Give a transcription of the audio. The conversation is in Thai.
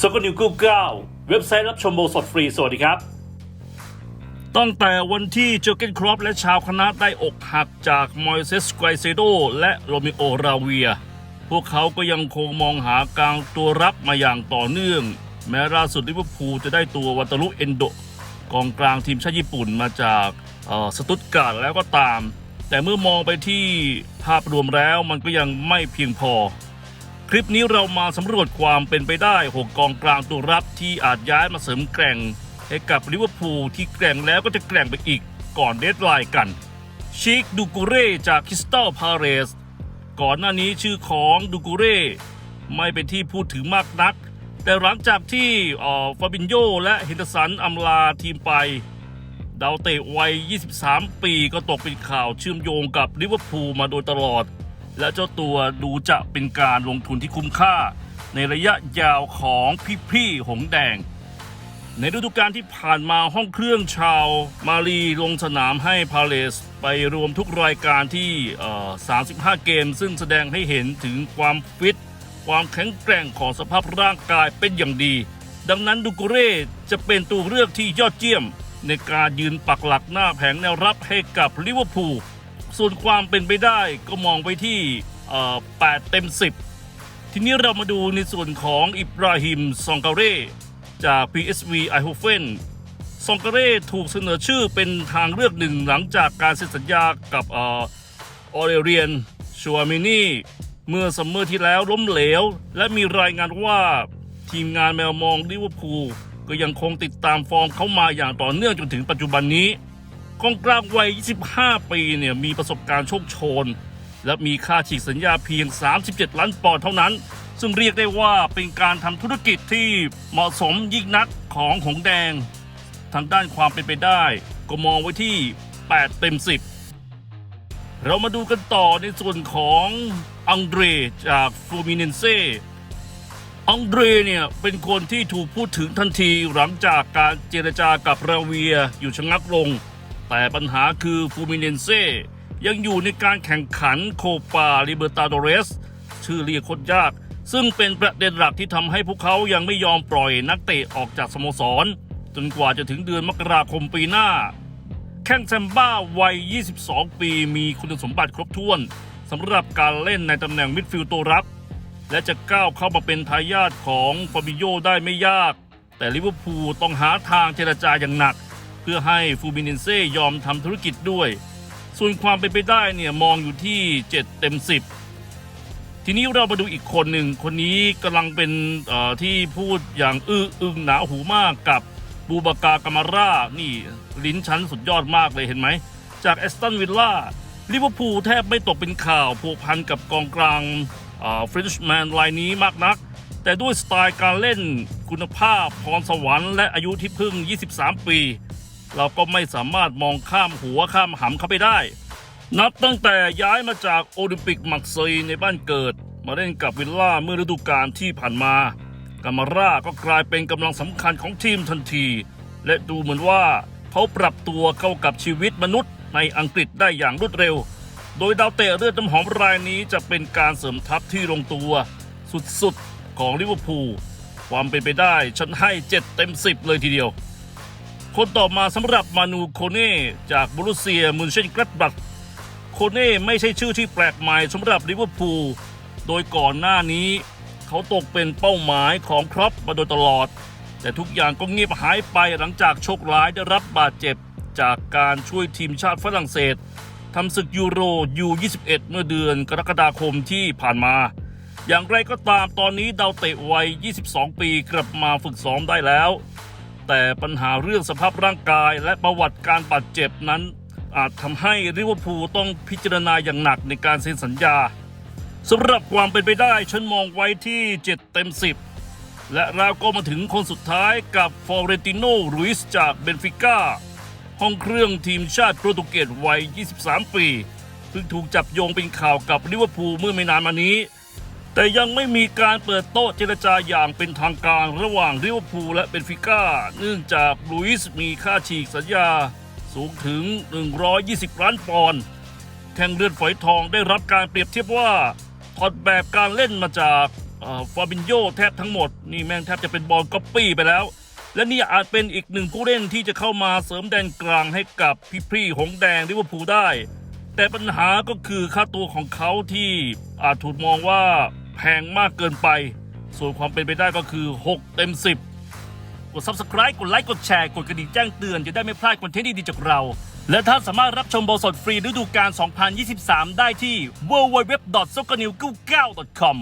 สกนิวกูเก้าเว็บไซต์รับชมโบสดฟรี สวัสดีครับ ตั้งแต่วันที่เจอเกนครอปและชาวคณะได้อกหักจากมอยเซสไกเซโดและโรมิโอราเวีย พวกเขาก็ยังคงมองหากลางตัวรับมาอย่างต่อเนื่อง แม้ล่าสุดลิเวอร์พูลจะได้ตัววัตารุเอนโดกองกลางทีมชาติญี่ปุ่นมาจากสตุตการ์ดแล้วก็ตาม แต่เมื่อมองไปที่ภาพรวมแล้วมันก็ยังไม่เพียงพอ คลิปนี้เรามาสำรวจความเป็นไปได้ 6 กองกลางตัวรับที่อาจย้ายมาเสริมแกร่ง ให้กับลิเวอร์พูลที่แกร่งแล้วก็จะแกร่งไปอีกก่อนเดดไลน์กัน ชิคดูกูเร่จากคริสตัลพาเรสก่อนหน้านี้ชื่อของดูกูเร่ไม่เป็นที่พูดถึงมากนัก แต่หลังจากที่อ่อฟาบินโยและเฮนเดอร์สันอำลาทีมไป ดาวเตะวัย 23 ปีก็ตกเป็นข่าวเชื่อมโยงกับลิเวอร์พูลมาโดยตลอด และเจ้าตัวดูจะเป็นการลงทุนที่คุ้มค่า ในระยะยาวของพี่ๆหงแดง ในฤดูกาลที่ผ่านมาห้องเครื่องชาวมาลีลงสนามให้พาเลสไปรวมทุกรายการที่ 35 เกม ซึ่งแสดงให้เห็นถึงความฟิต ความแข็งแกร่งของสภาพร่างกายเป็นอย่างดี ดังนั้นดูกเร่จะเป็นตัวเลือกที่ยอดเยี่ยม ในการยืนปักหลักหน้าแผงแนวรับให้กับลิเวอร์พูล ส่วนความเป็นไปได้ก็มองไปที่8เต็ม 10 ทีนี้เรามาดูในส่วนของอิบราฮิมซองการเร่จาก PSV e i h o f e n ซองการเร่ถูกเสนอชื่อเป็นทางเลือกหนึ่งหลังจากการเซ็นสัญญากับออเรเรียนชัวมินี่เมื่อซัมเมอร์ที่แล้วล้มเหลว และมีรายงานว่าทีมงานแมวมองลิเวอร์พูลก็ยังคงติดตามฟอร์มเขามาอย่างต่อเนื่องจนถึงปัจจุบันนี้ กองกลางวัย 25 ปีเนี่ยมีประสบการณ์โชคโชน และมีค่าฉีกสัญญาเพียง 37 ล้านปอนด์เท่านั้น ซึ่งเรียกได้ว่าเป็นการทำธุรกิจที่เหมาะสมยิ่งนักของหงแดง ทางด้านความเป็นไปได้ ก็มองไว้ที่ 8 เต็ม 10 เรามาดูกันต่อในส่วนของอังเดรจากฟูมิเนนเซอังเดรเนี่ยเป็นคนที่ถูกพูดถึงทันทีหลังจากการเจรจากับราเวียอยู่ชะงักลง แต่ปัญหาคือฟูมิเนนเซยังอยู่ในการแข่งขันโคปาลิเบอร์ตาโดเรสชื่อเรียกคตรยาก ซึ่งเป็นประเด็นหลักที่ทำให้พวกเขายังไม่ยอมปล่อยนักเตะออกจากสโมสร จนกว่าจะถึงเดือนมกราคมปีหน้า แข้งแซมบ้าวัย 22 ปีมีคุณสมบัติครบถ้วนสำหรับการเล่นในตำแหน่งมิดฟิลด์ตัวรับ และจะก้าวเข้ามาเป็นทายาทของฟาบิโยได้ไม่ยาก แต่ลิเวอร์พูลต้องหาทางเจรจาอย่างหนัก เพื่อให้ฟูมินินเซ่ยอมทำธุรกิจด้วย ส่วนความเป็นไปได้เนี่ยมองอยู่ที่ 7 เต็ม 10 ทีนี้เรามาดูอีกคนหนึ่งคนนี้กำลังเป็นที่พูดอย่างอื้ออึงหนาหูมากกับบูบากากามาร่า นี่ลิ้นชั้นสุดยอดมากเลยเห็นไหม จากแอสตันวิลล่าลิเวอร์พูลแทบไม่ตกเป็นข่าวผูกพันกับกองกลางฟริชแมนรายนี้มากนัก แต่ด้วยสไตล์การเล่นคุณภาพพรสวรรค์และอายุที่เพิ่ง 23 ปี เราก็ไม่สามารถมองข้ามหัวข้ามหำเขาไปได้ นับตั้งแต่ย้ายมาจากโอลิมปิกมักซยในบ้านเกิด มาเล่นกับวิลล่าเมื่อฤดูกาลที่ผ่านมากามาร่าก็กลายเป็นกำลังสำคัญของทีมทันที และดูเหมือนว่าเขาปรับตัวเข้ากับชีวิตมนุษย์ในอังกฤษได้อย่างรวดเร็ว โดยดาวเตะเลือดน้ำหอมรายนี้จะเป็นการเสริมทัพที่ลงตัว สุดๆของลิเวอร์พูลความเป็นไปได้ฉันให้ 7 เต็ม 10 เลยทีเดียว คนต่อมาสำหรับมานูโคเน่จากบรูเซียมุนเชนกรัตบักโคเน่ไม่ใช่ชื่อที่แปลกใหม่สำหรับลิเวอร์พูลโดยก่อนหน้านี้ เขาตกเป็นเป้าหมายของครอปมาโดยตลอด แต่ทุกอย่างก็เงียบหายไปหลังจากโชคร้ายได้รับบาดเจ็บ จากการช่วยทีมชาติฝรั่งเศสทำศึกยูโรยู21 เมื่อเดือนกรกฎาคมที่ผ่านมา อย่างไรก็ตามตอนนี้ดาวเตะวัย 22 ปีกลับมาฝึกซ้อมได้แล้ว แต่ปัญหาเรื่องสภาพร่างกายและประวัติการบาดเจ็บนั้น อาจทำให้ลิเวอร์พูลต้องพิจารณาอย่างหนักในการเซ็นสัญญาสำหรับความเป็นไปได้ฉันมองไว้ที่ 7 เต็ม 10 และเราก็มาถึงคนสุดท้ายกับฟอเรนติโนรุยสจากเบนฟิก้าห้องเครื่องทีมชาติโปรตุเกสวัย 23 ปี เพิ่งถูกจับโยงเป็นข่าวกับลิเวอร์พูลเมื่อไม่นานมานี้ แต่ยังไม่มีการเปิดโต๊ะเจรจาอย่างเป็นทางการระหว่างลิเวอร์พูลและเบนฟิก้า เนื่องจากลุยส์มีค่าฉีกสัญญาสูงถึง 120 ล้านปอนด์แข่งเรือนฝอยทองได้รับการเปรียบเทียบว่าถอดแบบการเล่นมาจากฟาบินโยแทบทั้งหมด นี่แม่งแทบจะเป็นบอลก๊อปปี้ไปแล้ว และนี่อาจเป็นอีกหนึ่งผู้เล่นที่จะเข้ามาเสริมแดนกลางให้กับพี่พรี่หงแดงลิเวอร์พูลได้ แต่ปัญหาก็คือค่าตัวของเขาที่อาจถูกมองว่า แพงมากเกินไป ส่วนความเป็นไปได้ก็คือ 6 เต็ม 10 กด subscribe กดไลค์กดแชร์กดกระดิ่งแจ้งเตือนจะได้ไม่พลาดคอนเทนต์ดีๆจากเรา และท่านสามารถรับชมบอลสดฟรีฤดูกาล2023 ได้ที่ www.soccernews99.com